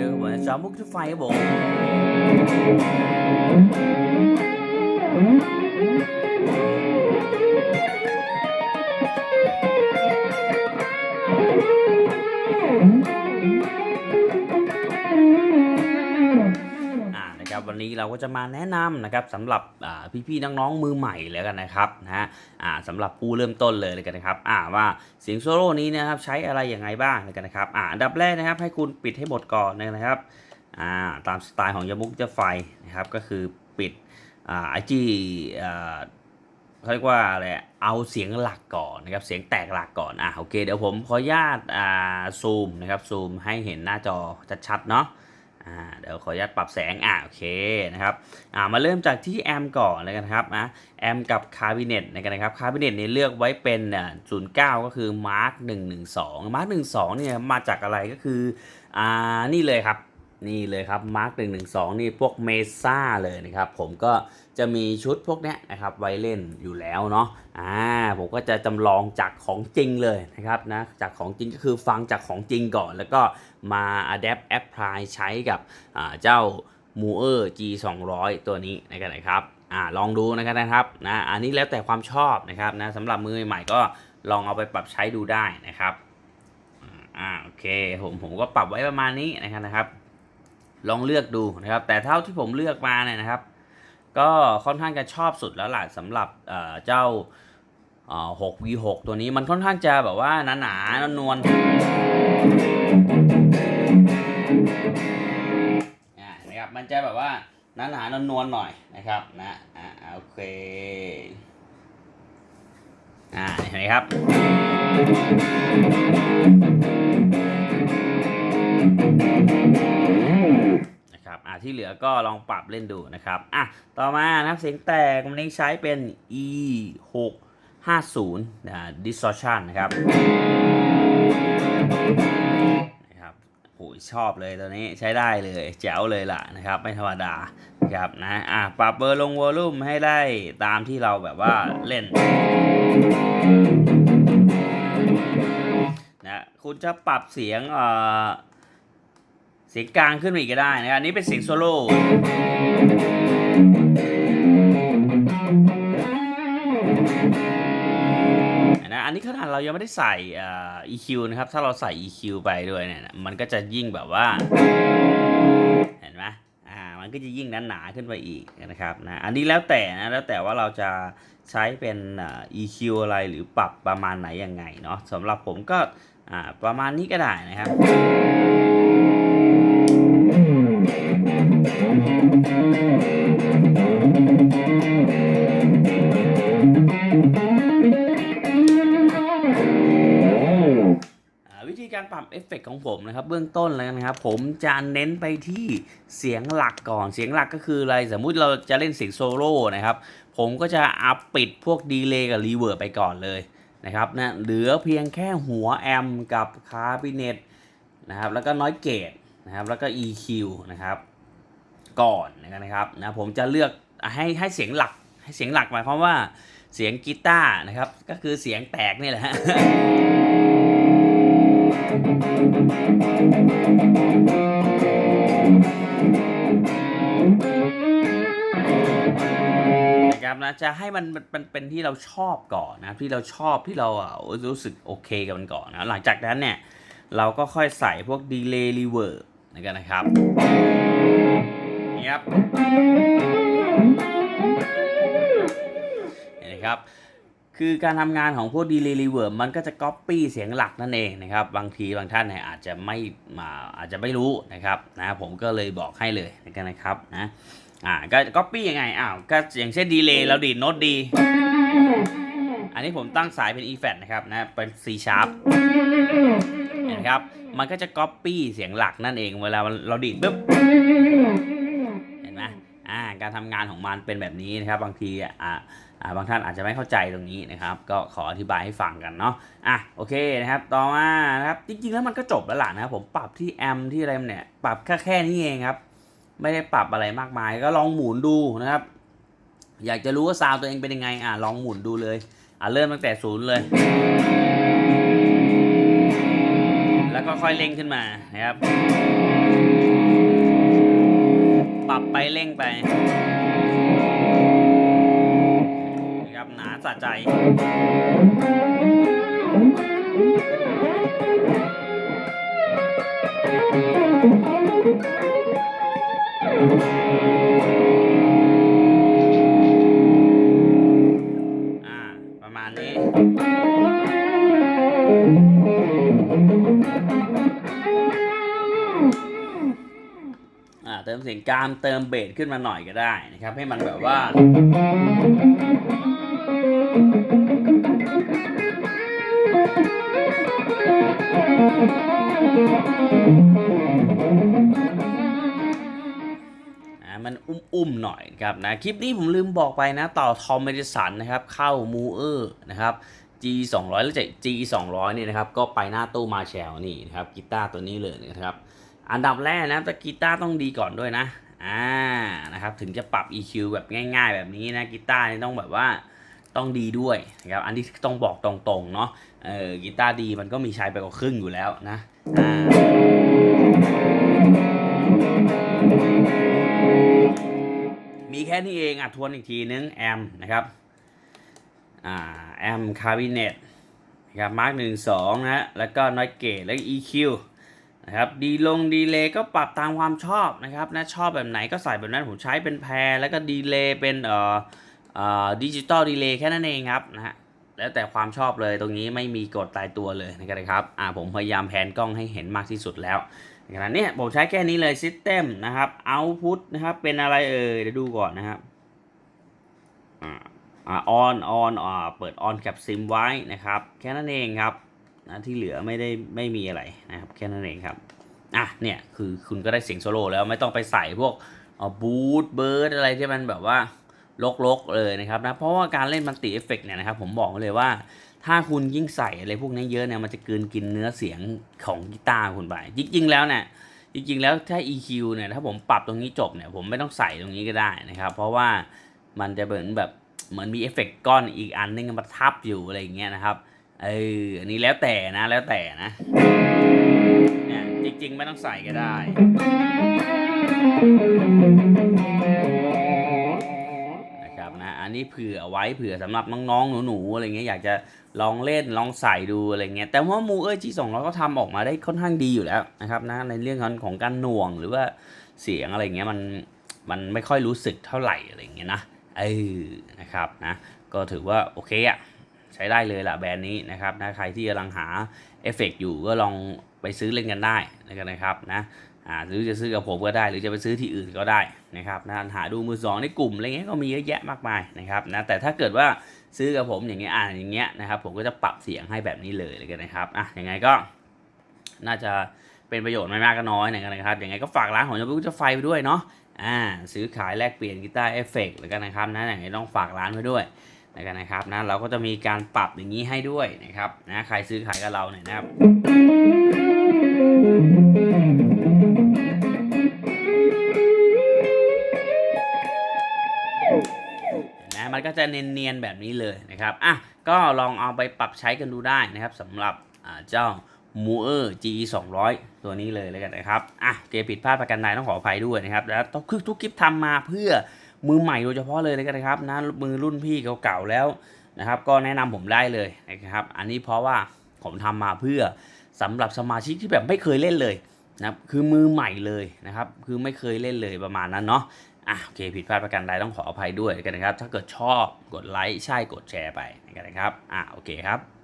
เดิม นจอมุกที่ไฟครับผมอ่านะครับวันนี้เราก็จะมาแนะนำนะครับสำหรับพี่ๆน้องๆมือใหม่แล้วกันนะครับนะฮะสำหรับผู้เริ่มต้นเลยเลยกันนะครับว่าเสียงโซโล่นี้นะครับใช้อะไรยังไงบ้างเลยกันนะครับอันดับแรกนะครับให้คุณปิดให้หมดก่อนนะครับาตามสไตล์ของยามุกจะไฟนะครับก็คือปิดไอจีเขาเรียกว่าอะไรเอาเสียงหลักก่อนนะครับเสียงแตกหลักก่อนอ่าโอเคเดี๋ยวผมขออนุญาตอ่าซูมนะครับซูมให้เห็นหน้าจอชัดๆเนาะ อ่าเดี๋ยวขออนุญาตปรับแสงอ่าโอเคนะครับอ่ามาเริ่มจากที่แอมก่อนเลยกันครับนะแอมกับคาบิเนตนะครับคาบิเนตเนี่ยเลือกไว้เป็นอ่าศูนย์เก้าก็คือมาร์กหนึ่งหนึ่งสองมาร์กหนึ่งสองเนี่ยมาจากอะไรก็คืออ่านี่เลยครับนี่เลยครับมาร์กหนึ่งหนึ่งสองนี่พวกเมซ่าเลยนะครับผมก็ จะมีชุดพวกนี้นะครับไว้เล่นอยู่แล้วเนาะอ่าผมก็จะจำลองจากของจริงเลยนะครับนะจากของจริงก็คือฟังจากของจริงก่อน แล้วก็มา adapt apply ใช้กับอ่าเจ้า m o e r G 2 0 0ตัวนี้นะครับนะครับอ่าลองดูนะครับนะครับนะอันนี้แล้วแต่ความชอบนะครับนะสำหรับมือใหม่ก็ลองเอาไปปรับใช้ดูได้นะครับอ่าโอเคผมผมก็ปรับไว้ประมาณนี้นะครับนะครับ ลองเลือกดูนะครับ แต่เท่าที่ผมเลือกมาเนี่ยนะครับ ก็ค่อนข้างจะชอบสุดแล้วล่ะสำหรับเจ้า 6v6 ตัวนี้มันค่อนข้างจะแบบว่าหนาๆนวลๆอ่นะครับมันจะแบบว่าหนาๆนวลๆหน่อยนะครับนะอ่าโอเคอ่าเห็นไหมครับนะครับ อะที่เหลือก็ลองปรับเล่นดูนะครับอะต่อมานะครับเสียงแตกวันนี้ใช้เป็น e 6 5 0นะ distortion นะครับนะครับโอ้ยชอบเลยตัวนี้ใช้ได้เลยแจ๋วเลยล่ะนะครับ ไม่ธรรมดาครับนะอะปรับเบอร์ลงวอลลุ่มให้ได้ตามที่เราแบบว่าเล่นนะคุณจะปรับเสียงเอ่อ เสียงกลางขึ้นมาอีกก็ได้นะครับอันนี้เป็นเสียงโซโล่นะอันนี้ขนาดเรายังไม่ได้ใส่อ่อ EQ นะครับ ถ้าเราใส่ EQ ไปด้วยเนี่ยมันก็จะยิ่งแบบว่า เห็นไหมอ่ามันก็จะยิ่งหนาๆขึ้นไปอีกนะครับนะอันนี้แล้วแต่นะแล้วแต่ว่าเราจะใช้เป็นอ่อ EQ อะไรหรือปรับประมาณไหนยังไงเนาะสำหรับผมก็อ่าประมาณนี้ก็ได้นะครับ การปรับเอฟเฟกต์ของผมนะครับเบื้องต้นเลยนะครับ ผมจะเน้นไปที่เสียงหลักก่อนเสียงหลักก็คืออะไรสมมุติเราจะเล่นเสียงโซโล่นะครับ ผมก็จะอัพปิดพวกดีเลย์กับรีเวิร์บไปก่อนเลยนะครับนะเหลือเพียงแค่หัวแอมกับคาบิเนตนะครับแล้วก็น้อยเกตนะครับแล้วก็ EQ นะครับก่อนนะครับนะผมจะเลือกให้ให้เสียงหลักให้เสียงหลักหมายความว่าเสียงกีตาร์นะครับก็คือเสียงแตกนี่แหละ นะครับนะจะให้มันมันเป็นที่เราชอบก่อนนะที่เราชอบที่เราอะรู้สึกโอเคกับมันก่อนนะหลังจากนั้นเนี่ยเราก็ค่อยใส่พวกดีเลย์รีเวิร์บนะครับนี่ครับนไหมครับ คือการทำงานของพวกดีเลย์รีเวิร์บมันก็จะก๊อปปี้เสียงหลักนั่นเองนะครับ บางทีบางท่านเนี่ยอาจจะไม่มาอาจจะไม่รู้นะครับนะผมก็เลยบอกให้เลยนะครับนะอ่าก็ก๊อปปี้ยังไงอ้าวก็อย่างเช่นดีเลย์เราดีดโน้ตดีอันนี้ผมตั้งสายเป็น e f a t นะครับนะเป็น C sharp นไหมครับมันก็จะ copy เสียงหลักนั่นเอง เวลาเราดีดปุ๊บ การทำงานของมันเป็นแบบนี้นะครับ บางทีอ่าอ่าบางท่านอาจจะไม่เข้าใจตรงนี้นะครับ ก็ขออธิบายให้ฟังกันเนาะอะโอเคนะครับ ต่อมานะครับจริงๆแล้วมันก็จบแล้วล่ะนะครับผมปรับที่แอมที่อะไรเนี่ยปรับแค่แค่นี้เองครับ ไม่ได้ปรับอะไรมากมาย ก็ลองหมุนดูนะครับ อยากจะรู้ว่าซาวตัวเองเป็นยังไงอะลองหมุนดูเลยอะเริ่มตั้งแต่ศูนย์เลย แล้วก็ค่อยเร่งขึ้นมานะครับ รับไปเร่งไปนะครับหนาสะใจ ติมเสียงกรามเติมเบสขึ้นมาหน่อยก็ได้นะครับ ให้มันแบบว่า มันอุ้มๆหน่อยครับนะ คลิปนี้ผมลืมบอกไปนะ ต่อทอมเมดิสันนะครับ เข้ามูเออร์นะครับ G 2 0 0แล้วจาก G 2 0 0นี่นะครับ ก็ไปหน้าตู้มาแชลนี่นะครับกีตาร์ตัวนี้เลยนะครับ อันดับแรกนะต่กีตาร์ต้องดีก่อนด้วยนะ อ่า นะครับ ถึงจะปรับ EQ แบบง่าย ๆ แบบนี้นะ กีตาร์นี่ต้องแบบว่าต้องดีด้วยนะครับ อันนี้ต้องบอกตรงๆ เนาะเออกีตาร์ดีมันก็มีใช้ไปกว่าครึ่งอยู่แล้วนะ อ่ามีแค่นี้เองอะทวนอีกทีนึงแอมนะครับอ่าแอมคาบิเนตนะครับมาร์กหนึ่งสองนะฮะแล้วก็นอยเกตแล้วก็ EQ นะครับดีลงดีเลย์ก็ปรับตามความชอบนะครับนะชอบแบบไหนก็ใส่แบบนั้นผมใช้เป็นแพรแล้วก็ดีเลย์เป็นเอ่อเอ่อดิจิตอลดีเลย์แค่นั้นเองครับนะฮะแล้วแต่ความชอบเลยตรงนี้ไม่มีกฎตายตัวเลยนะครับอ่าผมพยายามแผนกล้องให้เห็นมากที่สุดแล้วขณะนี้ผมใช้แค่นี้เลย System นะครับ Output นะครับ เป็นอะไรเอ่ยเดี๋ยวดูก่อนนะครับอ่าอ่า on on อ่าเปิด on กับ sim ไว้นะครับ แค่นั้นเองครับ นะที่เหลือไม่ได้ไม่มีอะไรนะครับแค่นั้นเองครับอะเนี่ยคือคุณก็ได้เสียงโซโล่แล้วไม่ต้องไปใส่พวกบูทเบิร์ดอะไรที่มันแบบว่าลกๆเลยนะครับนะเพราะว่าการเล่นมันติเอฟเฟกเนี่ยนะครับผมบอกเลยว่าถ้าคุณยิ่งใส่อะไรพวกนี้เยอะเนี่ยมันจะกลืนกินเนื้อเสียงของกีตาร์คุณไปจริงๆแล้วเนี่ยจริงๆแล้วถ้า EQ เนี่ยถ้าผมปรับตรงนี้จบเนี่ยผมไม่ต้องใส่ตรงนี้ก็ได้นะครับเพราะว่ามันจะเหมือนแบบเหมือนมีเอฟเฟกต์ก้อนอีกอันนึงมาทับอยู่อะไรอย่างเงี้ยนะครับ เอออันนี้แล้วแต่นะแล้วแต่นะเนี่ยจริง ๆ ไม่ต้องใส่ก็ได้ นะครับนะอันนี้เผื่อเอาไว้เผื่อสำหรับน้องๆหนูๆอะไรเงี้ยอยากจะลองเล่นลองใส่ดูอะไรเงี้ยแต่ว่ามูเออร์จีสองร้อยก็ทำออกมาได้ค่อนข้างดีอยู่แล้วนะครับนะในเรื่องของของการหน่วงหรือว่าเสียงอะไรเงี้ยมันมันไม่ค่อยรู้สึกเท่าไหร่อะไรเงี้ยนะเออนะครับนะก็ถือว่าโอเคอะ ใช้ได้เลยล่ะแบรนด์นี้นะครับนะใครที่กำลังหาเอฟเฟกต์อยู่ก็ลองไปซื้อเล่นกันได้นะครับนะอ่าหรือจะซื้อกับผมก็ได้ หรือจะไปซื้อที่อื่นก็ได้นะครับนะหาดูมือสองในกลุ่มอะไรเงี้ยก็มีเยอะแยะมากมายนะครับนะแต่ถ้าเกิดว่าซื้อกับผมอย่างเงี้ยอ่านอย่างเงี้ยนะครับผมก็จะปรับเสียงให้แบบนี้เลยเลยกันนะครับอะยังไงก็น่าจะเป็นประโยชน์ไม่มากก็น้อยนะครับยังไงก็ฝากร้านของยาบุจะไฟไปด้วยเนาะอ่าซื้อขายแลกเปลี่ยนกีตาร์เอฟเฟกต์แล้วกันนะครับนะอย่างไงต้องฝากร้านไว้ด้วย กันนะครับนะเราก็จะมีการปรับอย่างนี้ให้ด้วยนะครับนะใครซื้อขายกับเราเนี่ยนะครับนะมันก็จะเนียนๆแบบนี้เลยนะครับอะก็ลองเอาไปปรับใช้กันดูได้นะครับสำหรับเจ้า m o e r GE 200ตัวนี้เลยเลยกันนะครับ อะเกผิดพลาดประกันใดต้องขออภัยด้วยนะครับ แล้วทุกทุกคลิปทำมาเพื่อ มือใหม่โดยเฉพาะเลยนะครับนะมือรุ่นพี่เก่าๆแล้วนะครับ ก็แนะนำผมได้เลยนะครับ อันนี้เพราะว่าผมทำมาเพื่อสำหรับสมาชิกที่แบบไม่เคยเล่นเลยนะครับคือมือใหม่เลยนะครับ คือไม่เคยเล่นเลยประมาณนั้นเนาะอะโอเคผิดพลาดประการใดต้องขออภัยด้วยกันนะครับ ถ้าเกิดชอบกดไลค์ใช่กดแชร์ไปกันนะครับอะโอเคครับ